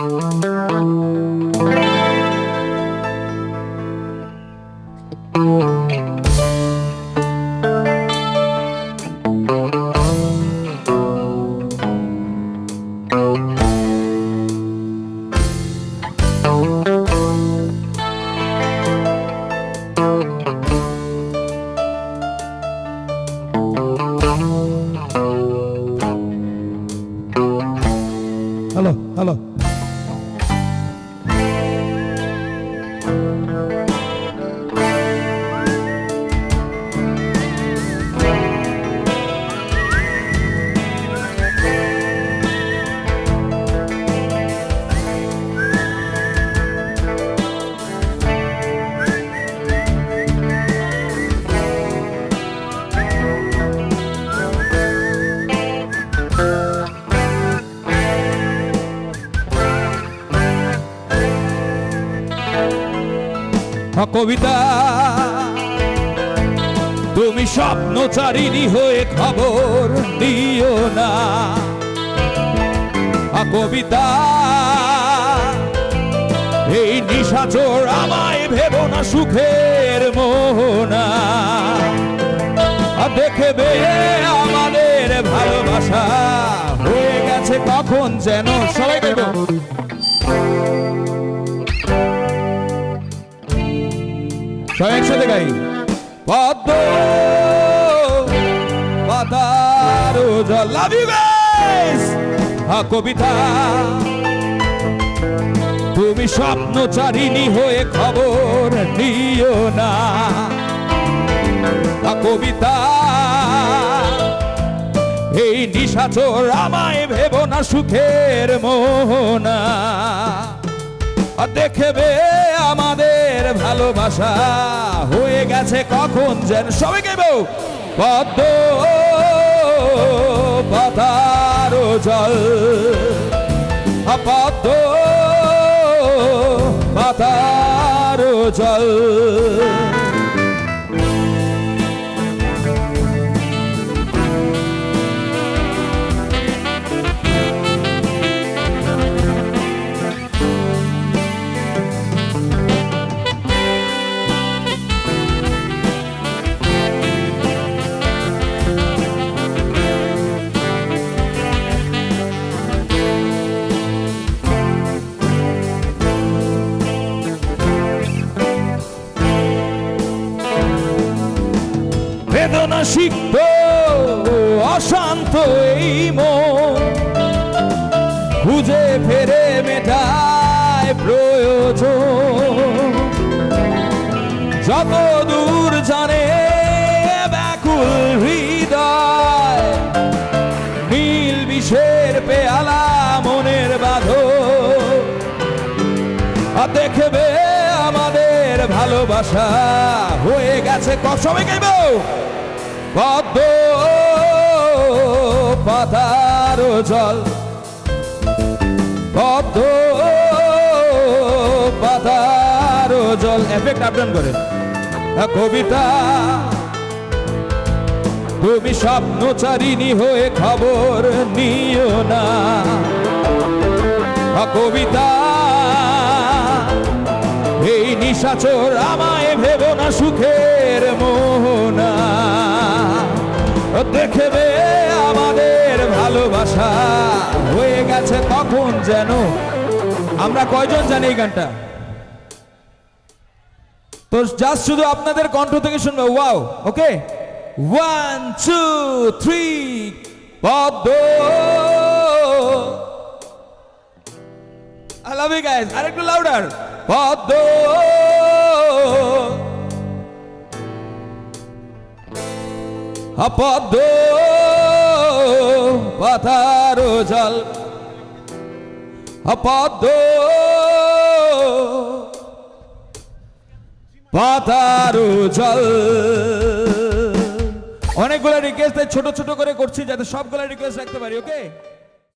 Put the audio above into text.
Thank you. কবিতা। তুমি স্বপ্নচারিণী হয়ে খবর দিও না। কবিতা, এই নিশাচর আমায় ভেব না সুখের মোহনা। দেখবে আমাদের ভালোবাসা হয়ে গেছে কখন যেন সবাই সবাই একসাথে গাই। পদ্ম পাতার কবিতা। তুমি স্বপ্নচারিণী হয়ে খবর নিও না। কবিতা, এই নিশাচর আমায় ভেব না সুখের মোহনা। দেখবে আমাদের ভালোবাসা হয়ে গেছে কখন যেন? সবাই গেব পদ্ম পাতার জল। পদ্ম পাতার জল। সিক্ত, অশান্ত এই মন। খুঁজে ফেরে মেটায় প্রয়োজন। যত দূর জানে ব্যাকুল হৃদয়, নীল বিষের পেয়ালা মনের বাঁধো দেখবে আমাদের ভালোবাসা হয়ে গেছে কসমে গাইব পদ্ম পাতার জল। পদ্ম পাতার জল। এফেক্ট আপডাউন করে কবিতা, তুমি স্বপ্নচারিণী হয়ে খবর নিও না। কবিতা, এই নিশাচর আমায় ভেব না সুখের মোহনা। দেখবে আমাদের ভালোবাসা। হয়ে গেছে কখন যেন? আমরা কয়জন জানি এই গানটা? তো জাস্ট শুধু আপনাদের কণ্ঠ থেকে শুনব। Wow okay one two three পদ্ম। I love you guys. আরেকটু লাউডার পদ্ম। পদ্ম পাতার জল। পদ্ম পাতার জল। অনেকগুলো রিকোয়েস্ট ছোট ছোট করে করছি যাতে সবগুলো রিকোয়েস্ট রাখতে পারি ওকে